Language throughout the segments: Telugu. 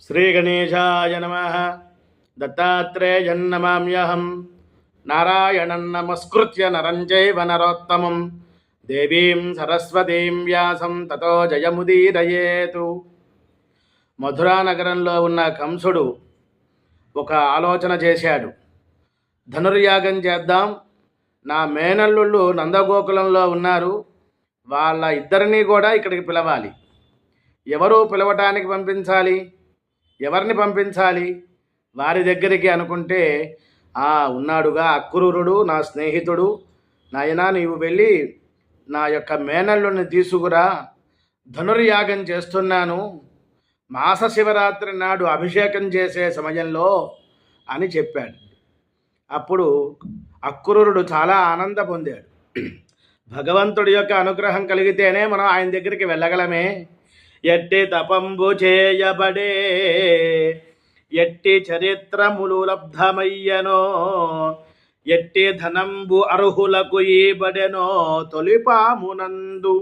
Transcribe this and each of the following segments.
శ్రీగణేశాయ నమ దత్తాత్రేయన్నమామ్యహం నారాయణం నమస్కృత్య నరంజైవ నరోత్తమం దేవీం సరస్వతీం వ్యాసం తతో జయముదీరయేతు మధురా నగరంలో ఉన్న కంసుడు ఒక ఆలోచన చేశాడు. ధనుర్యాగం చేద్దాం. నా మేనల్లుళ్ళు నందగోకులంలో ఉన్నారు. వాళ్ళ ఇద్దరినీ కూడా ఇక్కడికి పిలవాలి. ఎవరు పిలవటానికి పంపించాలి? ఎవరిని పంపించాలి? వారి దగ్గరికి అనుకుంటే ఆ ఉన్నాడుగా అక్రూరుడు నా స్నేహితుడు. నాయనా నీవు వెళ్ళి నా యొక్క మేనల్లుని తీసుకురా. ధనుర్యాగం చేస్తున్నాను. మాస శివరాత్రి నాడు అభిషేకం చేసే సమయంలో అని చెప్పాడు. అప్పుడు అక్రూరుడు చాలా ఆనంద పొందాడు. భగవంతుడి యొక్క అనుగ్రహం కలిగితేనే మనం ఆయన దగ్గరికి వెళ్ళగలమే. ఎట్టి తపంబు చేయబడే ఎట్టి చరిత్రములు లబ్ధమయ్యనో ఎట్టి ధనంబు అర్హులకు ఈబడెనో తొలిపామునందు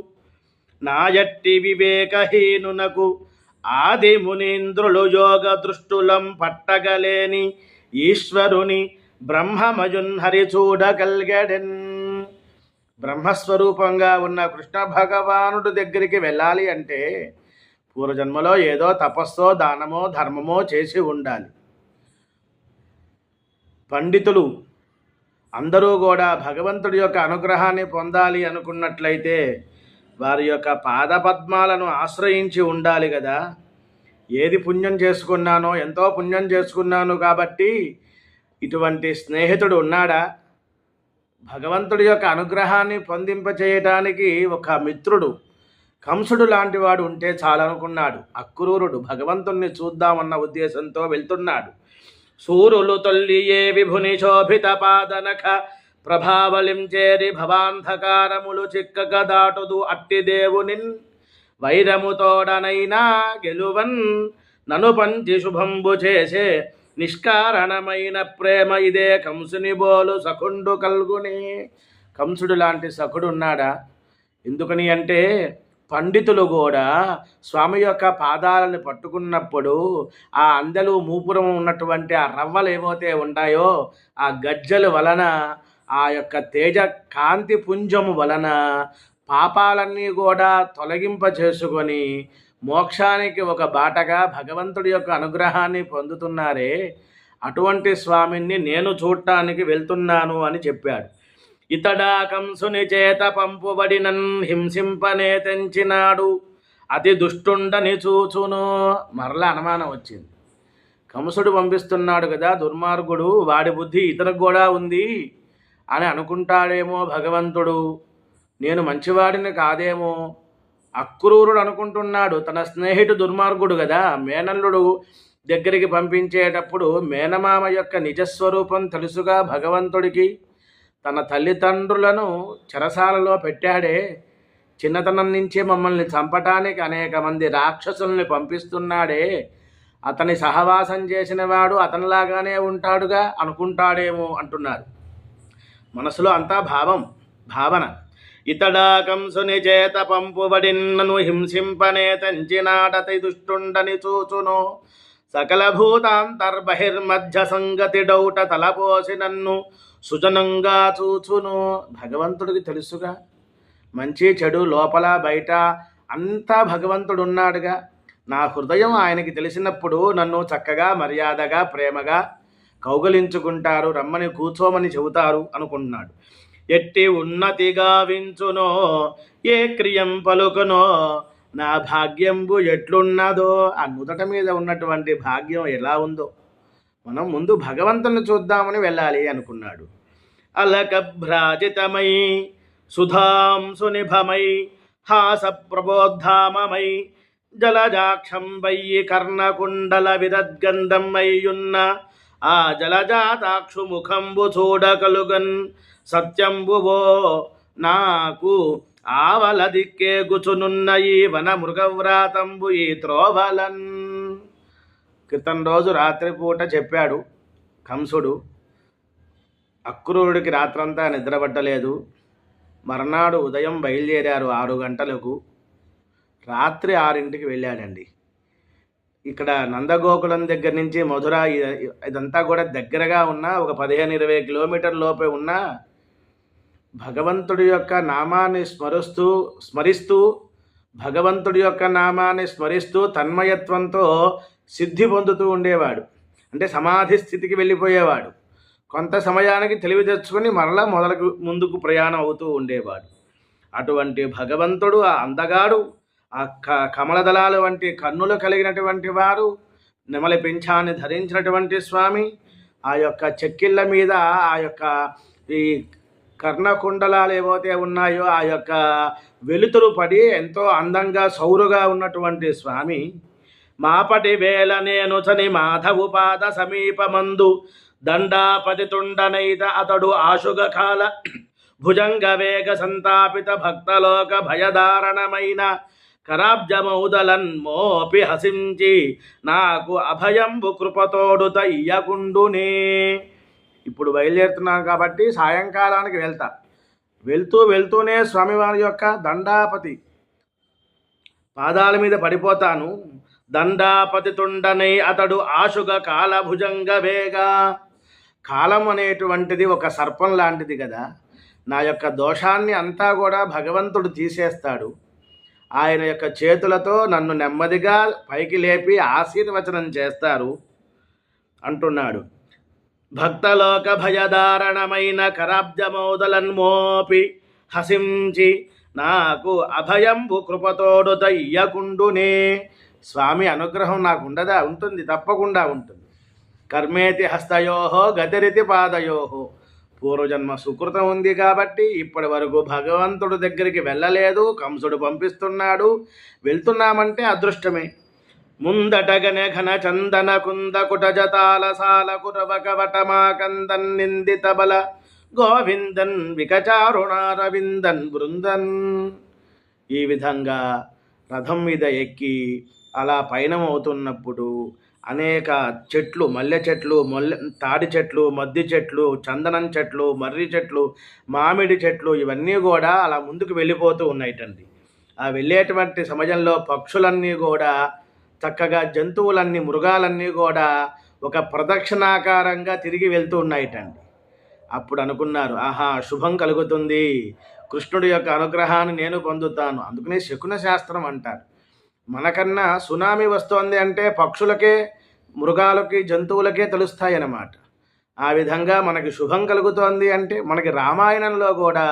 నా ఎట్టి వివేకహీనునకు ఆది మునీంద్రులు యోగ దృష్టులం పట్టగలేని ఈశ్వరుని బ్రహ్మమయున్ హరి చూడగల్గడెన్ బ్రహ్మస్వరూపంగా ఉన్న కృష్ణ భగవానుడి దగ్గరికి వెళ్ళాలి అంటే పూర్వజన్మలో ఏదో తపస్సో దానమో ధర్మమో చేసి ఉండాలి. పండితులు అందరూ కూడా భగవంతుడి యొక్క అనుగ్రహాన్ని పొందాలి అనుకున్నట్లయితే వారి యొక్క పాదపద్మాలను ఆశ్రయించి ఉండాలి కదా. ఏది పుణ్యం చేసుకున్నానో ఎంతో పుణ్యం చేసుకున్నాను కాబట్టి ఇటువంటి స్నేహితుడు ఉన్నాడా? భగవంతుడి యొక్క అనుగ్రహాన్ని పొందింపచేయటానికి ఒక మిత్రుడు కంసుడు లాంటివాడు ఉంటే చాలనుకున్నాడు. అక్రూరుడు భగవంతుణ్ణి చూద్దామన్న ఉద్దేశంతో వెళ్తున్నాడు. సూరులు తొల్లియే విభుని శోభిత పాదనఖ ప్రభావలిం చేరి భవాంధకారములు చిక్కక దాటుదు అట్టి దేవునిన్. వైరముతోడనైనా గెలువన్ నను పంచి శుభంబు చేసే నిష్కారణమైన ప్రేమ ఇదే కంసుని బోలు సఖుండు కల్గుని. కంసుడు లాంటి సఖుడు ఉన్నాడా ఎందుకని అంటే పండితులు కూడా స్వామి యొక్క పాదాలను పట్టుకున్నప్పుడు ఆ అందలు మూపురం ఉన్నటువంటి ఆ రవ్వలు ఏవైతే ఉంటాయో ఆ గజ్జలు వలన ఆ యొక్క తేజ కాంతి పుంజము వలన పాపాలన్నీ కూడా తొలగింప చేసుకొని మోక్షానికి ఒక బాటగా భగవంతుడి యొక్క అనుగ్రహాన్ని పొందుతున్నారే. అటువంటి స్వామిని నేను చూడటానికి వెళ్తున్నాను అని చెప్పాడు. ఇతడా కంసుని చేత పంపుబడినన్ హింసింపనే తెంచినాడు. అతి దుష్టుండని చూచును. మరలా అనుమానం వచ్చింది. కంసుడు పంపిస్తున్నాడు కదా దుర్మార్గుడు వాడి బుద్ధి ఇతనికి కూడా ఉంది అని అనుకుంటాడేమో భగవంతుడు. నేను మంచివాడిని కాదేమో. అక్రూరుడు అనుకుంటున్నాడు తన స్నేహితుడు దుర్మార్గుడు కదా. మేనల్లుడు దగ్గరికి పంపించేటప్పుడు మేనమామ యొక్క నిజస్వరూపం తెలుసుగా భగవంతుడికి. తన తల్లిదండ్రులను చెరసాలలో పెట్టాడే చిన్నతనం నుంచే మమ్మల్ని చంపటానికి అనేక మంది రాక్షసుల్ని పంపిస్తున్నాడే. అతని సహవాసం చేసిన వాడు అతనిలాగానే ఉంటాడుగా అనుకుంటాడేమో అంటున్నారు. మనసులో అంతా భావం భావన. ఇతడా కంసుని చేత పంపుబడిన్నను హింసింపనే తంచినాడతి దుష్టుండని చూచును. సకల భూతాంతర్బహిర్మధ్య సంగతి డౌట తలపోసి నన్ను సుజనంగా చూచును. భగవంతుడికి తెలుసుగా. మంచి చెడు లోపల బయట అంతా భగవంతుడు ఉన్నాడుగా నా హృదయం ఆయనకి తెలిసినప్పుడు నన్ను చక్కగా మర్యాదగా ప్రేమగా కౌగలించుకుంటారు. రమ్మని కూర్చోమని చెబుతారు అనుకుంటున్నాడు ఎట్టి ఉన్నతిగా వించునో ఏ క్రియం పలుకునో నా భాగ్యంబు ఎట్లున్నదో ఆ నుదట మీద ఉన్నటువంటి భాగ్యం ఎలా ఉందో. మనం ముందు భగవంతుని చూద్దామని వెళ్ళాలి అనుకున్నాడు. అలకభ్రాజితమై సుధాం సునిభమై హాస ప్రబోద్ధామమై జలజాక్షం వయ్యి కర్ణకుండల విరద్గంధం అయ్యున్న ఆ జలజాతాక్షు ముఖంబు చూడకలుగన్ సత్యంబువో నాకు ఆవల దిక్కే గుచునున్న ఈ వన మృగవ్రాతంబు ఈ త్రోవలన్. క్రితం రోజు రాత్రిపూట చెప్పాడు కంసుడు అక్రూరుడికి రాత్రంతా నిద్రపట్టలేదు. మర్నాడు ఉదయం బయలుదేరారు ఆరు గంటలకు. రాత్రి ఆరింటికి వెళ్ళాడండి. ఇక్కడ నందగోకులం దగ్గర నుంచి మధుర ఇదంతా కూడా దగ్గరగా ఉన్న ఒక పదిహేను ఇరవై కిలోమీటర్ లోపే ఉన్న భగవంతుడి యొక్క నామాన్ని స్మరుస్తూ స్మరిస్తూ భగవంతుడి యొక్క నామాన్ని స్మరిస్తూ తన్మయత్వంతో సిద్ధి పొందుతూ ఉండేవాడు. అంటే సమాధి స్థితికి వెళ్ళిపోయేవాడు. కొంత సమయానికి తెలివి తెచ్చుకొని మరలా మొదలకు ముందుకు ప్రయాణం అవుతూ ఉండేవాడు. అటువంటి భగవంతుడు ఆ అందగాడు ఆ క కమలదళాలు వంటి కన్నులు కలిగినటువంటి వారు నెమలి పింఛాన్ని ధరించినటువంటి స్వామి ఆ యొక్క చెక్కిళ్ళ మీద ఆ యొక్క ఈ కర్ణకుండలాలు ఏవైతే ఉన్నాయో ఆ యొక్క వెలుతురు పడి ఎంతో అందంగా సౌరుగా ఉన్నటువంటి స్వామి మాపటి వేళ నేను చని మాధవు పాద సమీపమందు దండాపతి తుండనైత అతడు ఆశుగకాల భుజంగ వేగ సంతాపిత భక్తలోక భయదారణమైన కరాబ్జమౌదలన్ మోపి హసించి నాకు అభయంబు కృపతోడు తయ్యకుండునే. ఇప్పుడు బయలుదేరుతున్నాను కాబట్టి సాయంకాలానికి వెళ్తా. వెళ్తూ వెళ్తూనే స్వామివారి యొక్క దండాపతి పాదాల మీద పడిపోతాను. దండాపతితుండనై అతడు ఆశుగ కాలభుజంగ వేగ. కాలం అనేటువంటిది ఒక సర్పం లాంటిది కదా. నా యొక్క దోషాన్ని అంతా కూడా భగవంతుడు తీసేస్తాడు. ఆయన యొక్క చేతులతో నన్ను నెమ్మదిగా పైకి లేపి ఆశీర్వచనం చేస్తారు అంటున్నాడు. భక్తలోక భయదారణమైన కరాబ్జమౌదలన్మోపి హసించి నాకు అభయంబు కృపతోడు తయ్యకుండునే స్వామి అనుగ్రహం నాకు ఉండదా ఉంటుంది తప్పకుండా ఉంటుంది. కర్మేతి హస్తయోహో గతిరితి పాదయోహో పూర్వజన్మ సుకృతం ఉంది కాబట్టి ఇప్పటి వరకు భగవంతుడి దగ్గరికి వెళ్ళలేదు కంసుడు పంపిస్తున్నాడు. వెళ్తున్నామంటే అదృష్టమే. ముందటగనే ఘన చందన కుంద కుటజతాల సాల కురవక వటమాకందన్ నిందిత బల. గోవిందన్ వికచారుణారవిందన్ బృందన్. ఈ విధంగా రథం మీద ఎక్కి అలా పయనమవుతున్నప్పుడు అనేక చెట్లు మల్లె చెట్లు మొల్లె తాడి చెట్లు మద్ది చెట్లు చందనం చెట్లు మర్రి చెట్లు మామిడి చెట్లు ఇవన్నీ కూడా అలా ముందుకు వెళ్ళిపోతూ ఉన్నాయిటండి. ఆ వెళ్ళేటువంటి సమయంలో పక్షులన్నీ కూడా చక్కగా జంతువులన్నీ మృగాలన్నీ కూడా ఒక ప్రదక్షిణాకారంగా తిరిగి వెళ్తూ ఉన్నాయిటండి. అప్పుడు అనుకున్నారు ఆహా శుభం కలుగుతుంది. కృష్ణుడి యొక్క అనుగ్రహాన్ని నేను పొందుతాను. అందుకనే శకున శాస్త్రం అంటారు. మనకన్నా సునామీ వస్తోంది అంటే పక్షులకే మృగాలకి జంతువులకే తెలుస్తాయి అన్నమాట ఆ విధంగా మనకి శుభం కలుగుతోంది అంటే మనకి రామాయణంలో కూడా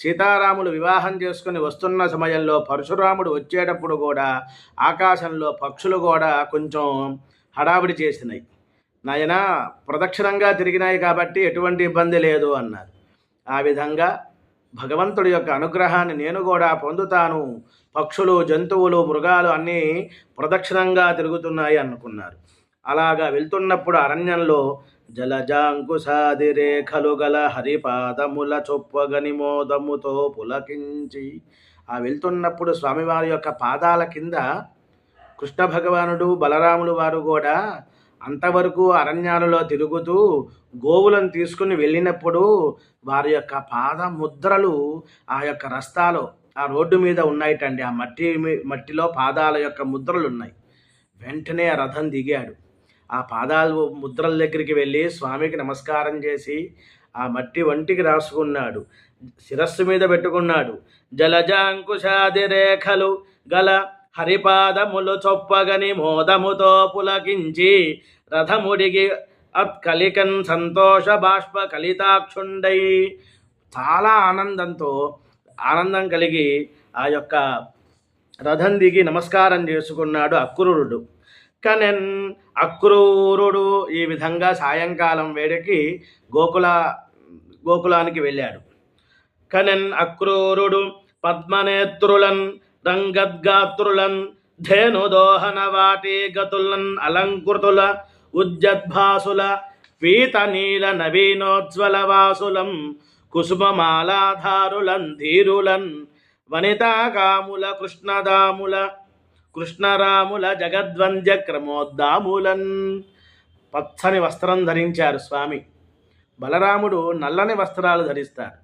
సీతారాములు వివాహం చేసుకుని వస్తున్న సమయంలో పరశురాముడు వచ్చేటప్పుడు కూడా ఆకాశంలో పక్షులు కూడా కొంచెం హడావిడి చేసినాయి. నాయన ప్రదక్షిణంగా తిరిగినాయి కాబట్టి ఎటువంటి ఇబ్బంది లేదు అన్నారు. ఆ విధంగా భగవంతుడి యొక్క అనుగ్రహాన్ని నేను కూడా పొందుతాను. పక్షులు జంతువులు మృగాలు అన్నీ ప్రదక్షిణంగా తిరుగుతున్నాయి అనుకున్నారు. అలాగా వెళ్తున్నప్పుడు అరణ్యంలో జలజాంకుశాది రేఖలు గల హరిపాదముల చొప్పగని మోదముతో పులకించి ఆ వెళ్తున్నప్పుడు స్వామివారి యొక్క పాదాల కింద కృష్ణ భగవానుడు బలరాములు వారు కూడా అంతవరకు అరణ్యాలలో తిరుగుతూ గోవులను తీసుకుని వెళ్ళినప్పుడు వారి యొక్క పాద ముద్రలు ఆ యొక్క రస్తాలో ఆ రోడ్డు మీద ఉన్నాయిటండి. ఆ మట్టి మీ- మట్టిలో పాదాల యొక్క ముద్రలు ఉన్నాయి. వెంటనే ఆ రథం దిగాడు. ఆ పాదాలు ముద్రల దగ్గరికి వెళ్ళి స్వామికి నమస్కారం చేసి ఆ మట్టి వంటికి రాసుకున్నాడు. శిరస్సు మీద పెట్టుకున్నాడు. జలజాంకుశాది రేఖలు గల హరిపాదములు చొప్పగని మోదముతో పులకించి రథముడిగి అత్కలికన్ సంతోష బాష్ప కలితాక్షుండై. చాలా ఆనందంతో ఆనందం కలిగి ఆ యొక్క రథం దిగి నమస్కారం చేసుకున్నాడు అక్రూరుడు. కనెన్ అక్రూరుడు ఈ విధంగా సాయంకాలం వేడికి గోకుల గోకులానికి వెళ్ళాడు. కనెన్ అక్రూరుడు పద్మనేత్రులన్ రంగద్గాత్రులన్ ధేనుదోహన వాటి గతులన్ అలంకృతుల ఉజ్జద్భాసుల పీత నీల నవీనోజ్వల వాసులం కుసుమమాలాధారులన్ ధీరులన్ వనితాకాముల కృష్ణదాముల కృష్ణరాముల జగద్వంద్య క్రమోద్దాములన్. పచ్చని వస్త్రం ధరించారు స్వామి. బలరాముడు నల్లని వస్త్రాలు ధరిస్తారు.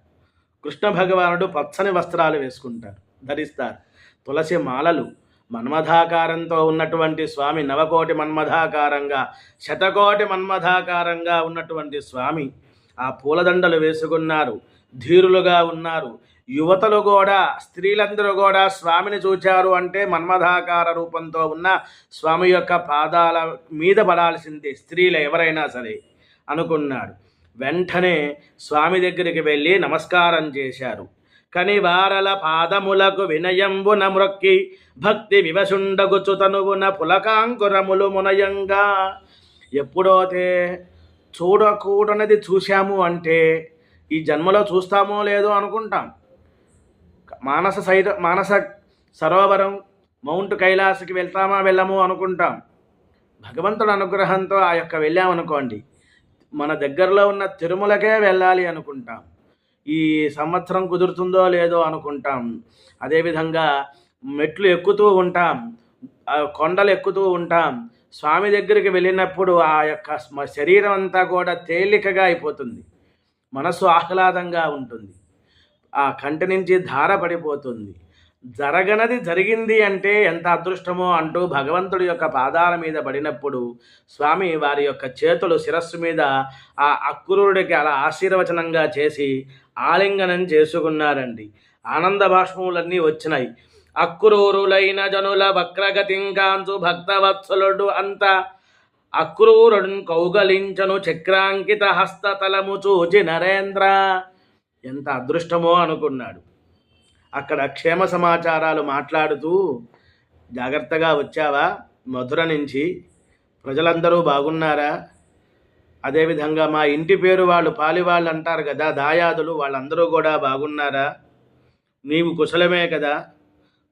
కృష్ణ భగవానుడు పచ్చని వస్త్రాలు వేసుకుంటారు ధరిస్తారు. తులసి మాలలు మన్మధాకారంతో ఉన్నటువంటి స్వామి నవకోటి మన్మధాకారంగా శతకోటి మన్మధాకారంగా ఉన్నటువంటి స్వామి ఆ పూలదండలు వేసుకున్నారు ధీరులుగా ఉన్నారు. యువతలు కూడా స్త్రీలందరూ కూడా స్వామిని చూచారు అంటే మన్మధాకార రూపంతో ఉన్న స్వామి యొక్క పాదాల మీద పడాల్సిందే స్త్రీలు ఎవరైనా సరే అనుకున్నాడు. వెంటనే స్వామి దగ్గరికి వెళ్ళి నమస్కారం చేశారు. కని వారల పాదములకు వినయంబున మ్రొక్కి భక్తి వివసుండగుచు తనువున పులకాంకురములు మునయంగా. ఎప్పుడోతే చూడకూడనది చూశాము అంటే ఈ జన్మలో చూస్తామో లేదో అనుకుంటాం. మానస సైర మానస సరోవరం మౌంట్ కైలాసకి వెళ్తామా వెళ్ళము అనుకుంటాం. భగవంతుడు అనుగ్రహంతో ఆ యొక్క వెళ్ళామనుకోండి మన దగ్గరలో ఉన్న తిరుమలకే వెళ్ళాలి అనుకుంటాం. ఈ సంవత్సరం కుదురుతుందో లేదో అనుకుంటాం. అదేవిధంగా మెట్లు ఎక్కుతూ ఉంటాం. కొండలు ఎక్కుతూ ఉంటాం. స్వామి దగ్గరికి వెళ్ళినప్పుడు ఆ యొక్క శరీరం అంతా కూడా తేలికగా అయిపోతుంది. మనసు ఆహ్లాదంగా ఉంటుంది. ఆ కంటి నుంచి ధార పడిపోతుంది. జరగనది జరిగింది అంటే ఎంత అదృష్టమో అంటూ భగవంతుడి యొక్క పాదాల మీద పడినప్పుడు స్వామి వారి యొక్క చేతులు శిరస్సు మీద ఆ అక్రూరుడికి అలా ఆశీర్వచనంగా చేసి ఆలింగనం చేసుకున్నారండి. ఆనంద భాష్మములన్నీ వచ్చినాయి. అక్రూరులైన జనుల వక్రగతింకాంచు భక్తవత్సలుడు అంత అక్రూరుడు కౌగలించను చక్రాంకిత హస్తతలము చూచి నరేంద్ర ఎంత అదృష్టమో అనుకున్నాడు. అక్కడ క్షేమ సమాచారాలు మాట్లాడుతూ జాగ్రత్తగా వచ్చావా? మధుర నుంచి. ప్రజలందరూ బాగున్నారా? అదేవిధంగా మా ఇంటి పేరు వాళ్ళు పాలివాళ్ళు అంటారు కదా దాయాదులు వాళ్ళందరూ కూడా బాగున్నారా? నీవు కుశలమే కదా.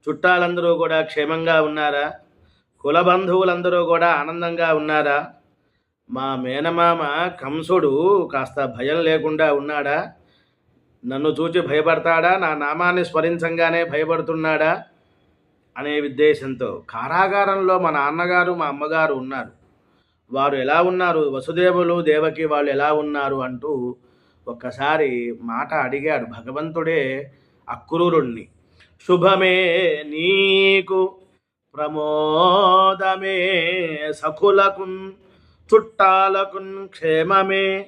చుట్టాలందరూ కూడా క్షేమంగా ఉన్నారా? కుల బంధువులందరూ కూడా ఆనందంగా ఉన్నారా? మా మేనమామ కంసుడు కాస్త భయం లేకుండా ఉన్నాడా? నన్ను చూచి భయపడతాడా? నా నామాన్ని స్మరించంగానే భయపడుతున్నాడా? అనే ఉద్దేశంతో కారాగారంలో మా నాన్నగారు మా అమ్మగారు ఉన్నారు. వారు ఎలా ఉన్నారు? వసుదేవులు దేవకి వాళ్ళు ఎలా ఉన్నారు? అంటూ ఒక్కసారి మాట అడిగాడు భగవంతుడే అక్రూరుణ్ణి. శుభమే నీకు ప్రమోదమే సఖులకున్ చుట్టాలకున్ క్షేమమే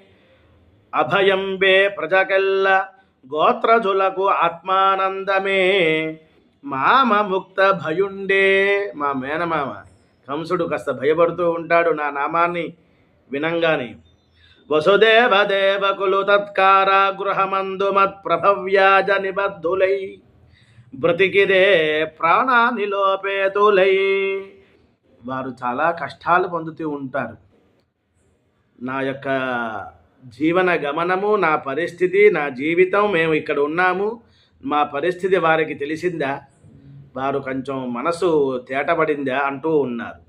అభయంబే ప్రజకెల్ల గోత్రజులకు ఆత్మానందమే. మామ ముక్త భయుండే. మా మేనమామ కంసుడు కాస్త భయపడుతూ ఉంటాడు నా నామాన్ని వినంగానే. వసుదేవ దేవకులు తత్కార గృహమందు మత్ప్రభవ్యాజ నిబద్ధులై బ్రతికిదే ప్రాణానిలోపేతులై వారు చాలా కష్టాలు పొందుతూ ఉంటారు. నా యొక్క జీవన గమనము నా పరిస్థితి నా జీవితం మేము ఇక్కడ ఉన్నాము. మా పరిస్థితి వారికి తెలిసిందా? వారు కొంచెం మనసు తేటపడిందా అంటూ ఉన్నారు.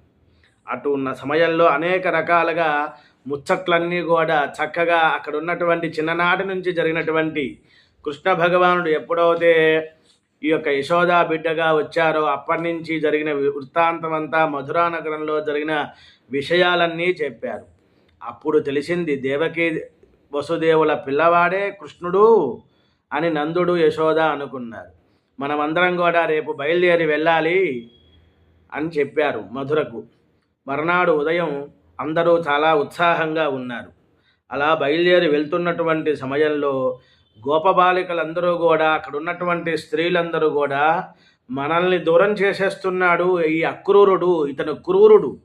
అటు ఉన్న సమయంలో అనేక రకాలుగా ముచ్చట్లన్నీ కూడా చక్కగా అక్కడ ఉన్నటువంటి చిన్ననాటి నుంచి జరిగినటువంటి కృష్ణ భగవానుడు ఎప్పుడైతే ఈ యొక్క యశోదా బిడ్డగా వచ్చారో అప్పటి నుంచి జరిగిన వృత్తాంతమంతా మధురా నగరంలో జరిగిన విషయాలన్నీ చెప్పారు. అప్పుడు తెలిసింది దేవకి వసుదేవుల పిల్లవాడే కృష్ణుడు అని నందుడు యశోద అనుకున్నారు. మనమందరం కూడా రేపు బయలుదేరి వెళ్ళాలి అని చెప్పారు మధురకు. మర్నాడు ఉదయం అందరూ చాలా ఉత్సాహంగా ఉన్నారు. అలా బయలుదేరి వెళ్తున్నటువంటి సమయంలో గోపబాలికలందరూ కూడా అక్కడ ఉన్నటువంటి స్త్రీలందరూ కూడా మనల్ని దూరం చేసేస్తున్నాడు ఈ అక్రూరుడు ఇతను క్రూరుడు.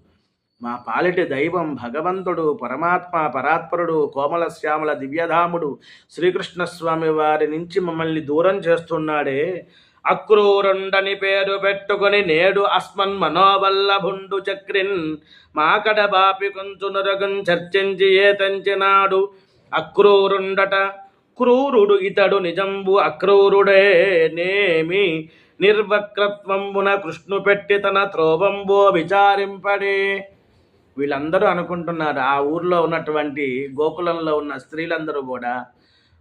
మా పాలిటి దైవం భగవంతుడు పరమాత్మ పరాత్పరుడు కోమల శ్యామల దివ్యధాముడు శ్రీకృష్ణస్వామి వారి నుంచి మమ్మల్ని దూరం చేస్తున్నాడే. అక్రూరుండని పేరు పెట్టుకొని నేడు అస్మన్ మనోవల్లభుండు చక్రిన్ మాకడ బాపి కొంచునరగం చర్చించి ఏతంచినాడు అక్రూరుండట క్రూరుడు ఇతడు నిజంబు అక్రూరుడే నేమి నిర్వక్రత్వంబున కృష్ణు పెట్టి తన త్రోవంబో విచారింపడే. వీళ్ళందరూ అనుకుంటున్నారు ఆ ఊర్లో ఉన్నటువంటి గోకులంలో ఉన్న స్త్రీలందరూ కూడా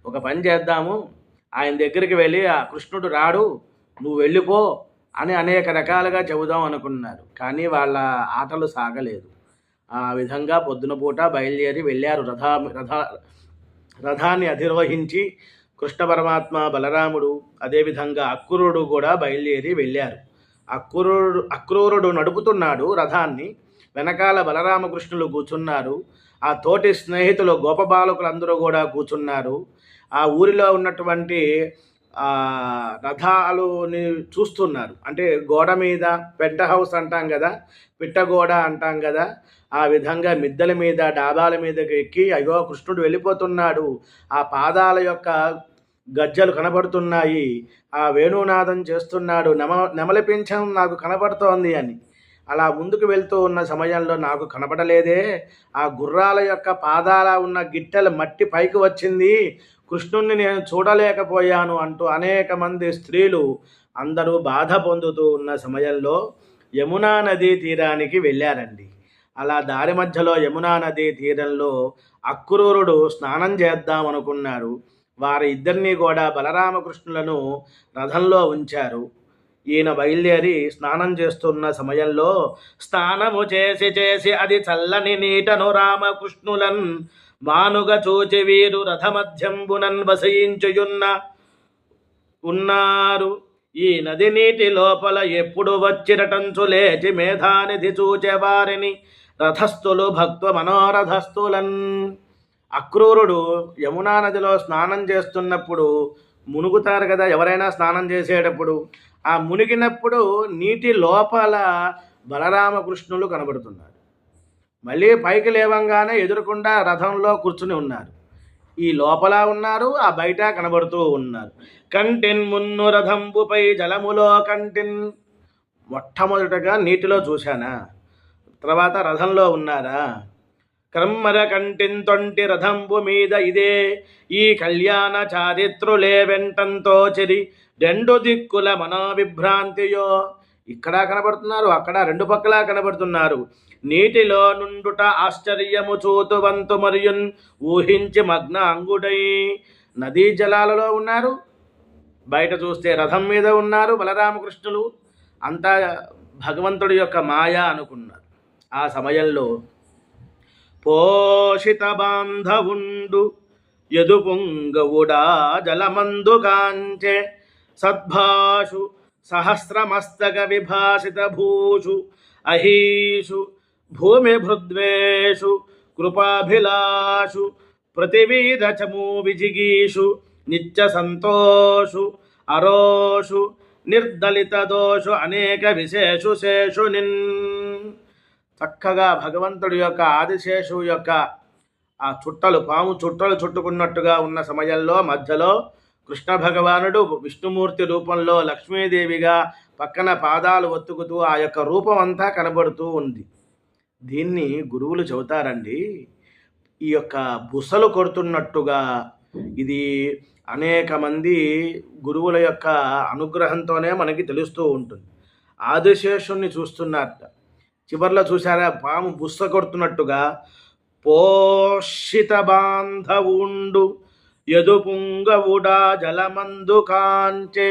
ఒక పని చేద్దాము ఆయన దగ్గరికి వెళ్ళి ఆ కృష్ణుడు రాడు నువ్వు వెళ్ళిపో అని అనేక రకాలుగా చెబుదాం అనుకున్నారు. కానీ వాళ్ళ ఆటలు సాగలేదు. ఆ విధంగా పొద్దున పూట బయలుదేరి వెళ్ళారు రథ రథ రథాన్ని అధిరోహించి కృష్ణ పరమాత్మ బలరాముడు అదేవిధంగా అక్రూరుడు కూడా బయలుదేరి వెళ్ళారు. అక్రూరుడు అక్రూరుడు నడుపుతున్నాడు రథాన్ని. వెనకాల బలరామకృష్ణులు కూర్చున్నారు. ఆ తోటి స్నేహితులు గోపబాలకులందరూ కూడా కూర్చున్నారు. ఆ ఊరిలో ఉన్నటువంటి రథాలుని చూస్తున్నారు. అంటే గోడ మీద పెంట హౌస్ అంటాం కదా పిట్టగోడ అంటాం కదా ఆ విధంగా మిద్దెల మీద డాబాల మీదకి ఎక్కి అయ్యో కృష్ణుడు వెళ్ళిపోతున్నాడు. ఆ పాదాల యొక్క గజ్జలు కనబడుతున్నాయి. ఆ వేణునాదం చేస్తున్నాడు. నెమ నెమలిపించం నాకు కనబడుతోంది అని. అలా ముందుకు వెళ్తూ ఉన్న సమయంలో నాకు కనబడలేదే. ఆ గుర్రాల యొక్క పాదాల ఉన్న గిట్టెల మట్టి పైకి వచ్చింది. కృష్ణుణ్ణి నేను చూడలేకపోయాను అంటూ అనేక మంది స్త్రీలు అందరూ బాధ పొందుతూ ఉన్న సమయంలో యమునా నదీ తీరానికి వెళ్ళారండి. అలా దారి మధ్యలో యమునా నదీ తీరంలో అక్రూరుడు స్నానం చేద్దాం అనుకున్నారు వారి ఇద్దరిని కూడా బలరామకృష్ణులను రథంలో ఉంచారు. ఈయన బయలుదేరి స్నానం చేస్తున్న సమయంలో స్నానము చేసి చేసి అది చల్లని నీటను రామకృష్ణులన్ మానుగ చూచి వీరు రథమధ్యంబునన్ వసయించుయున్న ఉన్నారు. ఈ నది నీటి లోపల ఎప్పుడు వచ్చిరటంచు లేచి మేధానిధి చూచేవారిని రథస్థులు భక్త మనోరథస్థులన్. అక్రూరుడు యమునా నదిలో స్నానం చేస్తున్నప్పుడు మునుగుతారు కదా ఎవరైనా స్నానం చేసేటప్పుడు ఆ మునిగినప్పుడు నీటి లోపల బలరామకృష్ణులు కనబడుతున్నారు. మళ్ళీ పైకి లేవంగానే ఎదురకుండా రథంలో కూర్చుని ఉన్నారు. ఈ లోపల ఉన్నారు ఆ బయట కనబడుతూ ఉన్నారు. కంటిన్ మున్ను రథంబుపై జలములో కంటిన్. మొట్టమొదటగా నీటిలో చూశానా? తర్వాత రథంలో ఉన్నారా? క్రమ్మర కంటిన్ తొంటి రథంబు మీద ఇదే. ఈ కళ్యాణ చారిత్రులే వెంటంతో చెరి. రెండు దిక్కుల మనోవిభ్రాంతియో. ఇక్కడ కనబడుతున్నారు అక్కడ రెండు పక్కలా కనబడుతున్నారు. నీటిలో నుండుట ఆశ్చర్యము చూతువంతు మరియున్ ఊహించి మగ్న అంగుడై నదీ జలాలలో ఉన్నారు. బయట చూస్తే రథం మీద ఉన్నారు బలరామకృష్ణులు. అంతా భగవంతుడి యొక్క మాయ అనుకున్నారు. ఆ సమయంలో పోషిత బాంధవుండు ఎదుపుంగవుడా జలమందు కాంచే. సద్భాషు సహస్రమస్తక విభాసిత భూషు అహీషు భూమి భృద్వేషు కృపాభిలాషు ప్రతివీరచము విజిగీషు నిత్య సంతోషు అరోషు నిర్దలిత దోషు అనేక విశేషు శేషు నిన్. చక్కగా భగవంతుడి యొక్క ఆదిశేషు యొక్క ఆ చుట్టలు పాము చుట్టలు చుట్టుకున్నట్టుగా ఉన్న సమయంలో మధ్యలో కృష్ణ భగవానుడు విష్ణుమూర్తి రూపంలో లక్ష్మీదేవిగా పక్కన పాదాలు ఒత్తుకుతూ ఆ యొక్క రూపం అంతా కనబడుతూ ఉంది. దీన్ని గురువులు చెబుతారండి ఈ యొక్క బుసలు కొడుతున్నట్టుగా ఇది అనేక మంది గురువుల యొక్క అనుగ్రహంతోనే మనకి తెలుస్తూ ఉంటుంది. ఆదిశేషుణ్ణి చూస్తున్నారట. చివర్లో చూసారా పాము బుస్స కొడుతున్నట్టుగా పోషిత బాంధవుండు. యదుపుంగవుడా జలమందు కాంచే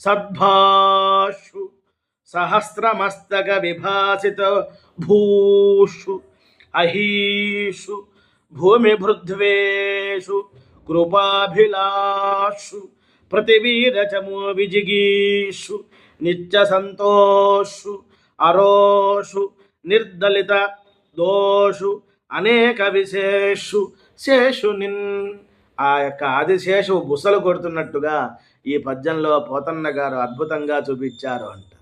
సద్భాషు సహస్రమస్తక విభాసిత భూషు అహీషు భూమి భృద్వేషు కృపాభిలాషు పృథివీరచమో విజిగీషు నిత్య సంతోషు అరోషు నిర్దలిత దోషు అనేక విశేషు శేషు నిన్ ఆ యొక్క ఆదిశేషు బుసలు కొడుతున్నట్టుగా ఈ పద్యంలో పోతన్న గారు అద్భుతంగా చూపించారు అంట.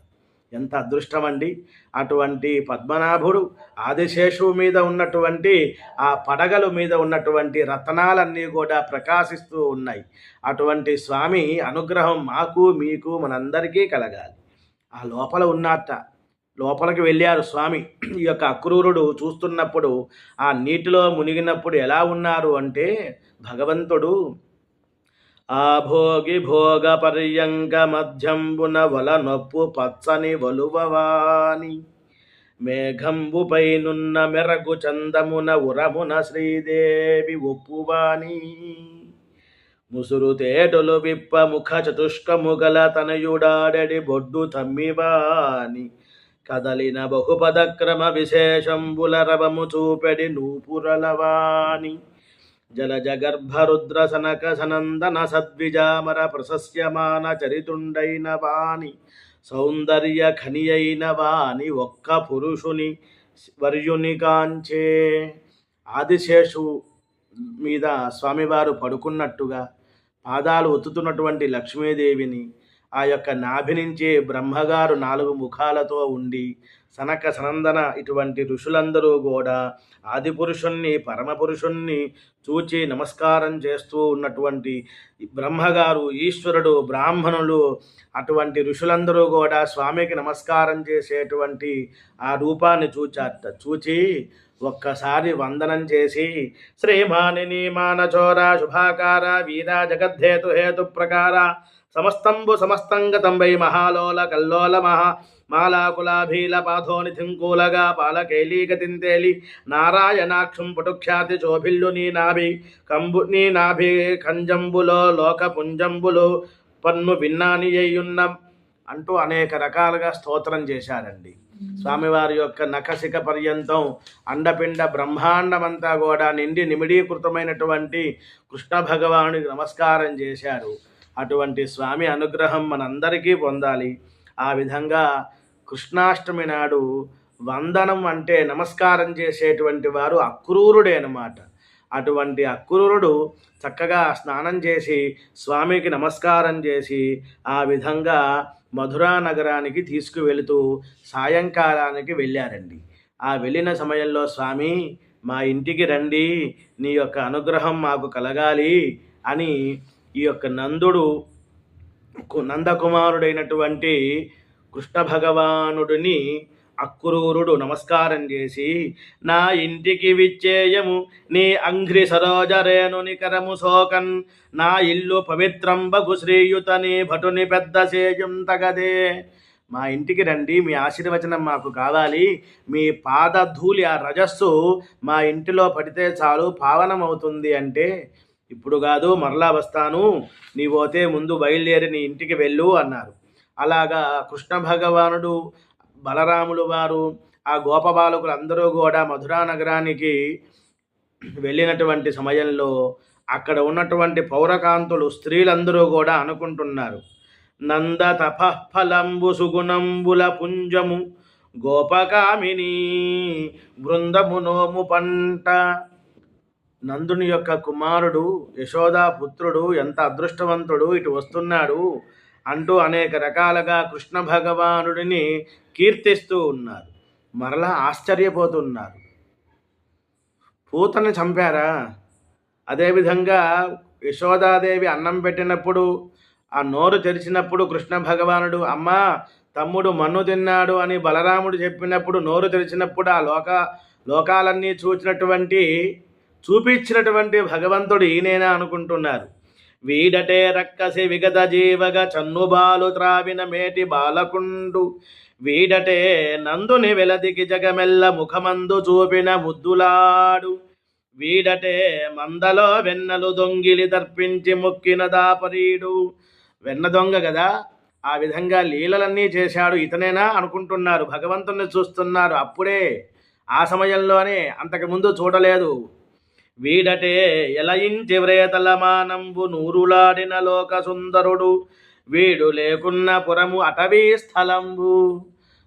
ఎంత అదృష్టం అండి అటువంటి పద్మనాభుడు ఆదిశేషువు మీద ఉన్నటువంటి ఆ పడగలు మీద ఉన్నటువంటి రతనాలన్నీ కూడా ప్రకాశిస్తూ ఉన్నాయి. అటువంటి స్వామి అనుగ్రహం మాకు మీకు మనందరికీ కలగాలి. ఆ లోపల ఉన్నట్ట లోపలికి వెళ్ళారు స్వామి. ఈ యొక్క అక్రూరుడు చూస్తున్నప్పుడు ఆ నీటిలో మునిగినప్పుడు ఎలా ఉన్నారు అంటే భగవంతుడు ఆ భోగి భోగ పర్యంక మధ్యంబున వల నొప్పు పచ్చని వలువవాని. మేఘంబుపైనున్న మెరగు చందమున ఉరమున శ్రీదేవి ఒప్పువాని. ముసురు తేటలు విప్ప ముఖ చతుష్కముగల తనయుడాడడి బొడ్డు తమ్మివాని. కదలిన బహుపదక్రమ విశేషంబుల రవము చూపెడి నూపురలవాని. జలజ సనక సనందన సద్విజామర ప్రశస్యమాన చరితుండైన వాణి సౌందర్య ఖనియైన వాణి ఒక్క పురుషుని వర్యుని కాంచే. ఆదిశేషు మీద స్వామివారు పడుకున్నట్టుగా పాదాలు ఒత్తుతున్నటువంటి లక్ష్మీదేవిని ఆ యొక్క నాభి నుంచే బ్రహ్మగారు నాలుగు ముఖాలతో ఉండి సనక సనందన ఇటువంటి ఋషులందరూ కూడా ఆదిపురుషుణ్ణి పరమపురుషుణ్ణి చూచి నమస్కారం చేస్తూ ఉన్నటువంటి బ్రహ్మగారు ఈశ్వరుడు బ్రాహ్మణులు అటువంటి ఋషులందరూ కూడా స్వామికి నమస్కారం చేసేటువంటి ఆ రూపాన్ని చూచారట. చూచి ఒక్కసారి వందనం చేసి శ్రీమానిని మానచోర శుభాకార వీరా జగద్ధేతు హేతు ప్రకార సమస్తంబు సమస్తంగతంబై మహాలోల కల్లోల మహా మాలాకులాభీల పాథోనిధింకూలగా పాలకేలీగతింతేలి నారాయణాక్షం పటుఖ్యాతి శోభిల్లు నీ నాభి కంబు నీ నాభి కంజంబులో లోక పుంజంబులు పన్ను భిన్నాని అయ్యున్న అంటూ అనేక రకాలుగా స్తోత్రం చేశారండి. స్వామివారి యొక్క నఖశిఖ పర్యంతం అండపిండ బ్రహ్మాండమంతా కూడా నిండి నిమిడీకృతమైనటువంటి కృష్ణ భగవానుడికి నమస్కారం చేశారు. అటువంటి స్వామి అనుగ్రహం మనందరికీ పొందాలి. ఆ విధంగా కృష్ణాష్టమి నాడు వందనం అంటే నమస్కారం చేసేటువంటి వారు అక్రూరుడే అనమాట అటువంటి అక్రూరుడు చక్కగా స్నానం చేసి స్వామికి నమస్కారం చేసి ఆ విధంగా మధురా నగరానికి తీసుకువెళుతూ సాయంకాలానికి వెళ్ళారండి. ఆ వెళ్ళిన సమయంలో స్వామి మా ఇంటికి రండి. నీ యొక్క అనుగ్రహం మాకు కలగాలి అని ఈ యొక్క నందుడు నందకుమారుడైనటువంటి కృష్ణ భగవానుడిని అక్రూరుడు నమస్కారం చేసి నా ఇంటికి విచ్చేయము నీ అంఘ్రి సరోజరేణు నికరము శోకన్ నా ఇల్లు పవిత్రం బగు శ్రీయుతని భటుని పెద్ద సేయం తగదే. మా ఇంటికి రండి మీ ఆశీర్వచనం మాకు కావాలి. మీ పాదధూళి ఆ రజస్సు మా ఇంటిలో పడితే చాలు పావనమవుతుంది అంటే ఇప్పుడు కాదు మరలా వస్తాను. నీ పోతే ముందు బయలుదేరి నీ ఇంటికి వెళ్ళు అన్నారు. అలాగా కృష్ణ భగవానుడు బలరాములు వారు ఆ గోపబాలకులు అందరూ కూడా మధురా నగరానికి వెళ్ళినటువంటి సమయంలో అక్కడ ఉన్నటువంటి పౌరకాంతులు స్త్రీలందరూ కూడా అనుకుంటున్నారు. నంద తపఫలంబు సుగుణంబుల పుంజము గోపకామిని బృందము నోము పంట. నందుని యొక్క కుమారుడు యశోదా పుత్రుడు ఎంత అదృష్టవంతుడు ఇటు వస్తున్నాడు. అంటూ అనేక రకాలుగా కృష్ణ భగవానుడిని కీర్తిస్తూ ఉన్నారు. మరలా ఆశ్చర్యపోతున్నారు. పూతని చంపారా? అదేవిధంగా యశోదాదేవి అన్నం పెట్టినప్పుడు ఆ నోరు తెరిచినప్పుడు కృష్ణ భగవానుడు అమ్మా తమ్ముడు మన్ను తిన్నాడు అని బలరాముడు చెప్పినప్పుడు నోరు తెరిచినప్పుడు ఆ లోక లోకాలన్నీ చూచినటువంటి చూపించినటువంటి భగవంతుడు ఈయనేనా అనుకుంటున్నారు. వీడటే రక్కసి విగత జీవగ చన్నుబాలు త్రావిన మేటి బాలకుండు. వీడటే నందుని వెలదికి జగమెల్ల ముఖమందు చూపిన ముద్దులాడు. వీడటే మందలో వెన్నలు దొంగిలి తర్పించి మొక్కిన దాపరీడు. వెన్న దొంగ కదా ఆ విధంగా లీలలన్నీ చేశాడు ఇతనేనా అనుకుంటున్నారు. భగవంతుణ్ణి చూస్తున్నారు అప్పుడే. ఆ సమయంలోనే అంతకుముందు చూడలేదు. వీడటే ఎలయించి వ్రేతలమానంబు నూరులాడిన లోక సుందరుడు వీడు లేకున్న పురము అటవీ స్థలంబు.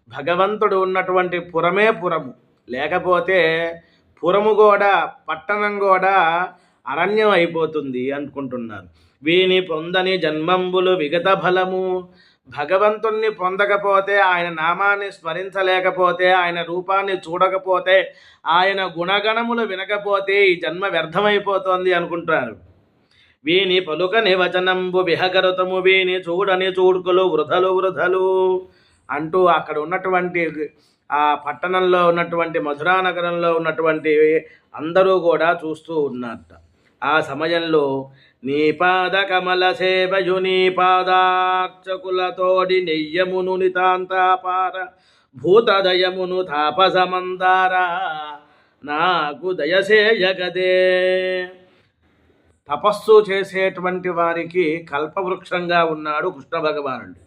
భగవంతుడు ఉన్నటువంటి పురమే పురము. లేకపోతే పురము కూడా పట్టణం కూడా అరణ్యం అయిపోతుంది అనుకుంటున్నారు. వీని పొందని జన్మంబులు విగత ఫలము భగవంతుణ్ణి పొందకపోతే ఆయన నామాన్ని స్మరించలేకపోతే ఆయన రూపాన్ని చూడకపోతే ఆయన గుణగణములు వినకపోతే ఈ జన్మ వ్యర్థమైపోతోంది అనుకుంటారు. వీని పలుకని వచనంబు విహగరుతము వీని చూడని చూడుకులు వృధలు వృధలు అంటూ అక్కడ ఉన్నటువంటి ఆ పట్టణంలో ఉన్నటువంటి మధురా నగరంలో ఉన్నటువంటి అందరూ కూడా చూస్తూ ఉన్నారట. ఆ సమయంలో నీ పాద కమల సేవయు నీ పాదాక్షకులతోడి నెయ్యమును నితాంతాపార భూతదయమును తాపసమందార నాకు దయసేయగదే. తపస్సు చేసేటువంటి వారికి కల్పవృక్షంగా ఉన్నాడు కృష్ణ భగవానుడు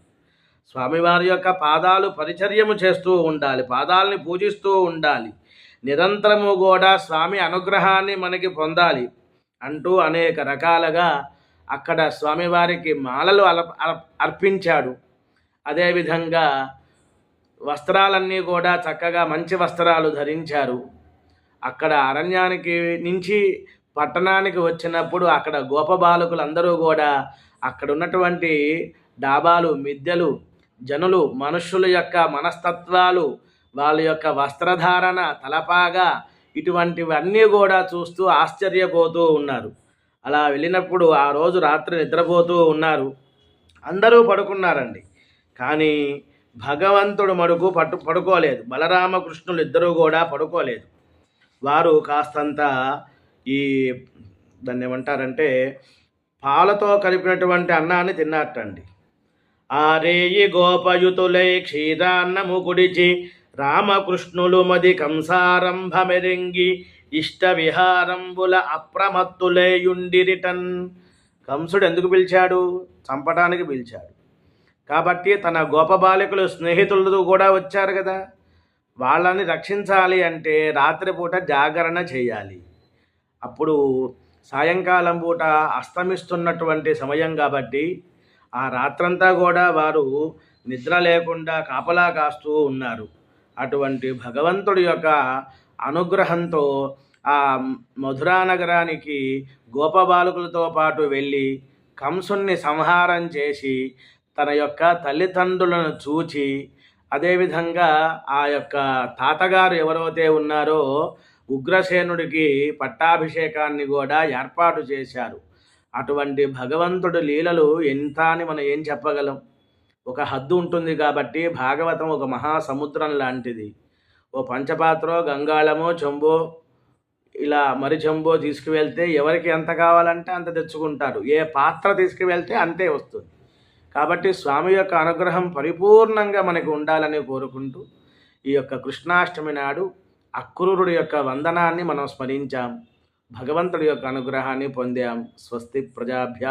స్వామివారి యొక్క పాదాలు పరిచర్యము చేస్తూ ఉండాలి పాదాలని పూజిస్తూ ఉండాలి. నిరంతరము కూడా స్వామి అనుగ్రహాన్ని మనకి పొందాలి. అంటూ అనేక రకాలుగా అక్కడ స్వామివారికి మాలలు అల అర్పించాడు. అదేవిధంగా వస్త్రాలన్నీ కూడా చక్కగా మంచి వస్త్రాలు ధరించారు. అక్కడ అరణ్యానికి నుంచి పట్టణానికి వచ్చినప్పుడు అక్కడ గోపబాలకులు అందరూ కూడా అక్కడ ఉన్నటువంటి డాబాలు మిద్దెలు జనులు మనుషుల యొక్క మనస్తత్వాలు వాళ్ళ యొక్క వస్త్రధారణ తలపాగా ఇటువంటివన్నీ కూడా చూస్తూ ఆశ్చర్యపోతూ ఉన్నారు. అలా వెళ్ళినప్పుడు ఆ రోజు రాత్రి నిద్రపోతూ ఉన్నారు. అందరూ పడుకున్నారండి. కానీ భగవంతుడు మడుకు పట్టు పడుకోలేదు. బలరామకృష్ణులు ఇద్దరూ కూడా పడుకోలేదు. వారు కాస్తంత ఈ దాన్ని ఏమంటారంటే పాలతో కలిపినటువంటి అన్నాన్ని తిన్నట్టండి ఆరేయి గోపయుతులై క్షీరాన్నము గుడిచి రామకృష్ణులు మది కంసారంభమెరింగి ఇష్ట విహారంబుల అప్రమత్తులేయుండిరిటన్. కంసుడు ఎందుకు పిలిచాడు? చంపడానికి పిలిచాడు. కాబట్టి తన గోపబాలికలు స్నేహితులతో కూడా వచ్చారు కదా. వాళ్ళని రక్షించాలి అంటే రాత్రిపూట జాగరణ చేయాలి. అప్పుడు సాయంకాలం పూట అస్తమిస్తున్నటువంటి సమయం కాబట్టి ఆ రాత్రంతా కూడా వారు నిద్ర లేకుండా కాపలా కాస్తూ ఉన్నారు. అటువంటి భగవంతుడి యొక్క అనుగ్రహంతో ఆ మధురా నగరానికి గోపబాలకులతో పాటు వెళ్ళి కంసుణ్ణి సంహారం చేసి తన యొక్క తల్లిదండ్రులను చూచి అదేవిధంగా ఆ యొక్క తాతగారు ఎవరైతే ఉన్నారో ఉగ్రసేనుడికి పట్టాభిషేకాన్ని కూడా ఏర్పాటు చేశారు. అటువంటి భగవంతుడి లీలలు ఎంత అని మనం ఏం చెప్పగలం? ఒక హద్దు ఉంటుంది కాబట్టి భాగవతం ఒక మహాసముద్రం లాంటిది. ఓ పంచపాత్రో గంగాళమో చెంబో ఇలా మరి చెంబో తీసుకువెళ్తే ఎవరికి ఎంత కావాలంటే అంత తెచ్చుకుంటారు. ఏ పాత్ర తీసుకువెళ్తే అంతే వస్తుంది. కాబట్టి స్వామి యొక్క అనుగ్రహం పరిపూర్ణంగా మనకు ఉండాలని కోరుకుంటూ ఈ యొక్క కృష్ణాష్టమి నాడు అక్రూరుడి యొక్క వందనాన్ని మనం స్మరించాం. భగవంతుడి యొక్క అనుగ్రహాన్ని పొందాం. స్వస్తి ప్రజాభ్య.